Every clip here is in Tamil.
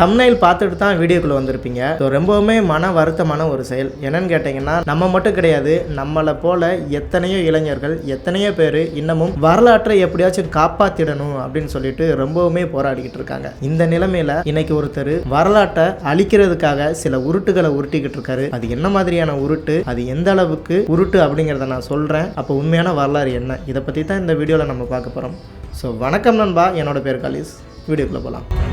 தம்னைல் பார்த்துட்டு தான் வீடியோக்குள்ளே வந்திருப்பீங்க. ஸோ ரொம்பவுமே மன வருத்தமான ஒரு செயல். என்னன்னு கேட்டிங்கன்னா நம்ம மட்டும் கிடையாது நம்மளை போல எத்தனையோ இளைஞர்கள் எத்தனையோ பேர் இன்னமும் வரலாற்றை எப்படியாச்சும் காப்பாற்றிடணும் அப்படின்னு சொல்லிட்டு ரொம்பவுமே போராடிக்கிட்டு இருக்காங்க. இந்த நிலைமையில் இன்னைக்கு ஒருத்தர் வரலாற்றை அழிக்கிறதுக்காக சில உருட்டுகளை உருட்டிக்கிட்டு இருக்காரு. அது என்ன மாதிரியான உருட்டு? அது எந்த அளவுக்கு உருட்டு அப்படிங்கிறத நான் சொல்கிறேன் அப்போ உண்மையான வரலாறு என்ன? இதை பற்றி தான் இந்த வீடியோவில் நம்ம பார்க்க போகிறோம் ஸோ வணக்கம் நண்பா. என்னோட பேர் காலிஸ். வீடியோக்குள்ளே போகலாம்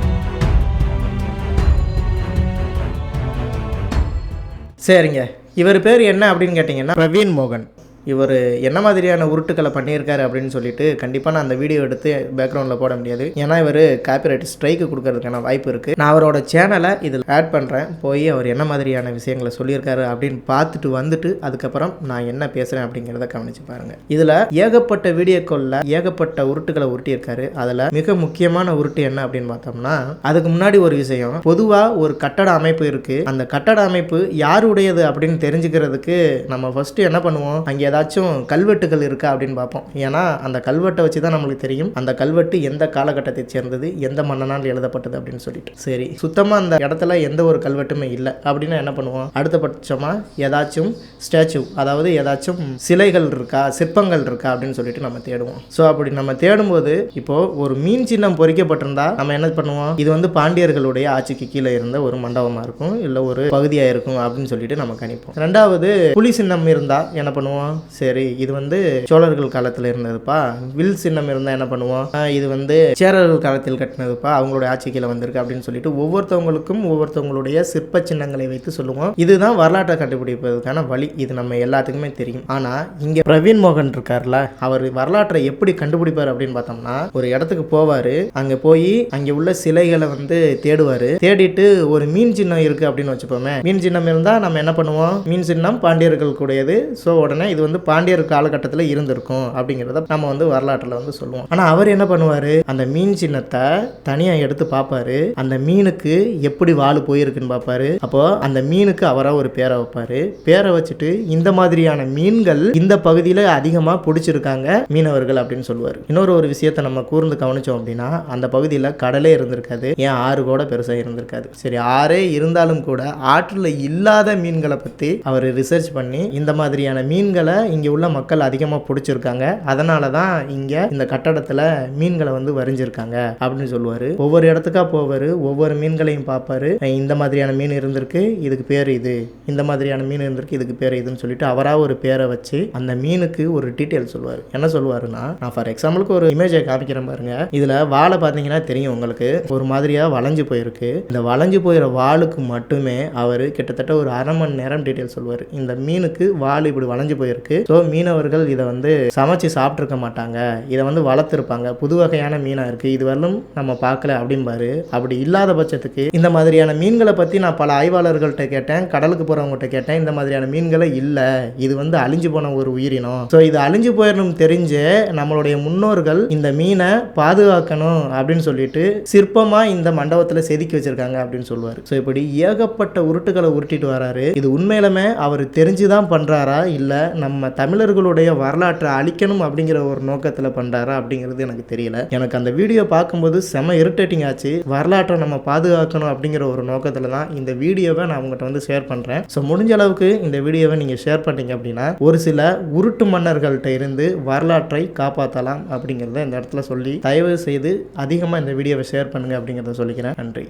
சரிங்க. இவர் பேர் என்ன அப்படின்னு கேட்டிங்கன்னா பிரவீன் மோகன். இவர் என்ன மாதிரியான உருட்டுக்களை பண்ணியிருக்காரு அப்படின்னு சொல்லிட்டு கண்டிப்பாக நான் அந்த வீடியோ எடுத்து பேக்ரவுண்டில் போட முடியாது. ஏன்னா இவர் காப்பிரைட் ஸ்ட்ரைக்கு கொடுக்கறதுக்கான வாய்ப்பு இருக்குது நான் அவரோட சேனலை இதில் ஆட் பண்ணுறேன் போய் அவர் என்ன மாதிரியான விஷயங்களை சொல்லியிருக்காரு அப்படின்னு பார்த்துட்டு வந்துட்டு அதுக்கப்புறம் நான் என்ன பேசுகிறேன் அப்படிங்கிறத கவனிச்சு பாருங்கள் இதில் ஏகப்பட்ட வீடியோக்களில் ஏகப்பட்ட உருட்டுகளை உருட்டியிருக்காரு. அதில் மிக முக்கியமான உருட்டு என்ன அப்படின்னு பார்த்தோம்னா அதுக்கு முன்னாடி ஒரு விஷயம். பொதுவாக ஒரு கட்டட அமைப்பு இருக்குது அந்த கட்டட அமைப்பு யாருடையது அப்படின்னு தெரிஞ்சுக்கிறதுக்கு நம்ம ஃபஸ்ட்டு என்ன பண்ணுவோம்? அங்கே ஏதாச்சும் கல்வெட்டுகள் இருக்கா அப்படின்னு பார்ப்போம். ஏன்னா அந்த கல்வெட்டை வச்சு தான் நம்மளுக்கு தெரியும். அந்த கல்வெட்டு எந்த காலகட்டத்தை சேர்ந்தது எந்த மன்னனால் எழுதப்பட்டது அப்படின்னு சொல்லிட்டு. சரி சுத்தமாக அந்த இடத்துல எந்த ஒரு கல்வெட்டுமே இல்லை. அப்படின்னா என்ன பண்ணுவோம்? அடுத்தபட்சமாக ஏதாச்சும் ஸ்டாச்சு அதாவது ஏதாச்சும் சிலைகள் இருக்கா சிற்பங்கள் இருக்கா அப்படின்னு சொல்லிட்டு நம்ம தேடுவோம். ஸோ அப்படி நம்ம தேடும்போது இப்போ ஒரு மீன் சின்னம் பொறிக்கப்பட்டிருந்தா நம்ம என்ன பண்ணுவோம்? இது வந்து பாண்டியர்களுடைய ஆட்சிக்கு கீழே இருந்த ஒரு மண்டபமாக இருக்கும் இல்லை ஒரு பகுதியாக இருக்கும் அப்படின்னு சொல்லிட்டு நம்ம கணிப்போம். ரெண்டாவது புலி சின்னம் இருந்தால் என்ன பண்ணுவோம்? சரி இது வந்து சோழர்கள் காலத்தில் இருந்ததுப்பா. வில் சின்னம் இருந்தால் என்ன பண்ணுவோம்? இது வந்து சேரர்கள் காலத்தில் கட்டினதுப்பா. அவங்களுடைய ஆட்சி கீழே வந்திருக்கு அப்படின்னு சொல்லிட்டு ஒவ்வொருத்தவங்களுக்கும் ஒவ்வொருத்தவங்களுடைய சிற்ப சின்னங்களை வைத்து சொல்லுவோம். இதுதான் வரலாற்றை கண்டுபிடிப்பதற்கான வழி. இது நம்ம எல்லாத்துக்குமே தெரியும். ஆனால் இங்கே பிரவீன் மோகன் இருக்கார்ல அவர் வரலாற்றை எப்படி கண்டுபிடிப்பார் அப்படின்னு பார்த்தோம்னா ஒரு இடத்துக்கு போவார். அங்கே போய் அங்கே உள்ள சிலைகளை வந்து தேடுவார். தேடிட்டு ஒரு மீன் சின்னம் இருக்குது அப்படின்னு வச்சுப்போமே. மீன் சின்னம் இருந்தால் நம்ம என்ன பண்ணுவோம்? மீன் சின்னம் பாண்டியர்கள் கூடியது. ஸோ உடனே இது வந்து பாண்டியர் காலகட்டத்தில் இருந்திருக்கும் அப்படிங்கிறத நம்ம வந்து வரலாற்றில் வந்து சொல்லுவோம். ஆனால் அவர் என்ன பண்ணுவார்? அந்த மீன் சின்னத்தை தனியாக எடுத்து பார்ப்பாரு அந்த மீனுக்கு எப்படி வாழ் போயிருக்குன்னு பார்ப்பாரு அப்போ அந்த மீனுக்கு அவராக ஒரு பேரை வைப்பாரு. பேரை வச்சுட்டு இந்த மாதிரியான மீன்கள் இந்த பகுதியில் அதிகமாக பிடிச்சிருக்காங்க மீனவர்கள் அப்படின்னு சொல்லுவார். இன்னொரு ஒரு விஷயத்தை நம்ம கூர்ந்து கவனிச்சோம் அப்படின்னா அந்த பகுதியில் கடலே இருந்திருக்காது. ஏன்? ஆறு கூட பெருசாக இருந்திருக்காது. சரி ஆறே இருந்தாலும் கூட ஆற்றில் இல்லாத மீன்களை பற்றி அவர் ரிசர்ச் பண்ணி இந்த மாதிரியான மீன்களை இங்கே உள்ள மக்கள் அதிகமாக பிடிச்சிருக்காங்க. அதனால தான் இங்கே இந்த கட்டடத்தில் மீன்களை வந்து வரைஞ்சிருக்காங்க அப்படின்னு சொல்லுவார். ஒவ்வொரு இடத்துக்கா போவார். ஒவ்வொரு மீன்களையும் பார்ப்பாரு. இந்த மாதிரியான மீன் இருந்திருக்கு இதுக்கு பேர் இது. இந்த மாதிரியான மீன் இருந்திருக்கு இதுக்கு பேர் இதுன்னு சொல்லிட்டு அவராக ஒரு பேரை வச்சு அந்த மீனுக்கு ஒரு டீட்டெயில் சொல்லுவார். என்ன சொல்லுவாருன்னா நான் ஃபார் எக்ஸாம்பிளுக்கு ஒரு இமேஜை காமிக்கிறேன் பாருங்க. இதில் வாழை பார்த்தீங்கன்னா தெரியும் உங்களுக்கு. ஒரு மாதிரியாக வளைஞ்சு போயிருக்கு. இந்த வளைஞ்சு போயிற வாளுக்கு மட்டுமே அவர் கிட்டத்தட்ட ஒரு அரை மணி நேரம் டீட்டெயில் சொல்லுவார். இந்த மீனுக்கு வால் இப்படி வளைஞ்சு போயிருக்கு. ஸோ மீனவர்கள் இதை வந்து சமைச்சு சாப்பிட்ருக்க மாட்டாங்க. இதை வந்து வளர்த்துருப்பாங்க. புது வகையான மீனாக இருக்குது இது நம்ம பார்க்கல அப்படிம்பாரு. அப்படி இல்லாத பட்சத்துக்கு இந்த மாதிரியான மீன்களை பற்றி நான் பல ஆய்வாளர்கள்ட்ட கேட்டேன். கடலுக்கு போகிறவங்ககிட்ட கேட்டேன். இந்த மாதிரியான மீன்களை இல்லை. இது வந்து அழிஞ்சு போன ஒரு உயிரினம். ஸோ இது அழிஞ்சு போயிடணும் தெரிஞ்சு நம்மளுடைய முன்னோர்கள் இந்த மீனை பாதுகாக்கணும் அப்படின்னு சொல்லிட்டு சிற்பமாக இந்த மண்டபத்தில் செதுக்கி வச்சிருக்காங்க அப்படின்னு சொல்லுவார். ஸோ இப்படி ஏகப்பட்ட உருட்டுகளை உருட்டிட்டு வராரு. இது உண்மையிலுமே அவர் தெரிஞ்சு தான் பண்ணுறாரா இல்லை நம்ம நம்ம தமிழர்களுடைய வரலாற்றை அழிக்கணும் அப்படிங்கிற ஒரு நோக்கத்தில் பண்ணுறாரா அப்படிங்கிறது எனக்கு தெரியல. எனக்கு அந்த வீடியோ பார்க்கும்போது செம இரிட்டேட்டிங் ஆச்சு. வரலாற்றை நம்ம பாதுகாக்கணும் அப்படிங்கிற ஒரு நோக்கத்தில் தான் இந்த வீடியோவை நான் உங்கள்கிட்ட வந்து ஷேர் பண்ணுறேன் ஸோ முடிஞ்ச அளவுக்கு இந்த வீடியோவை நீங்கள் ஷேர் பண்ணிட்டீங்க அப்படின்னா ஒரு சில உருட்டு மன்னர்கள்ட்ட இருந்து வரலாற்றை காப்பாற்றலாம் அப்படிங்கிறத இந்த இடத்துல சொல்லி தயவு செய்து அதிகமாக இந்த வீடியோவை ஷேர் பண்ணுங்க அப்படிங்கிறத சொல்லிக்கிறேன். நன்றி.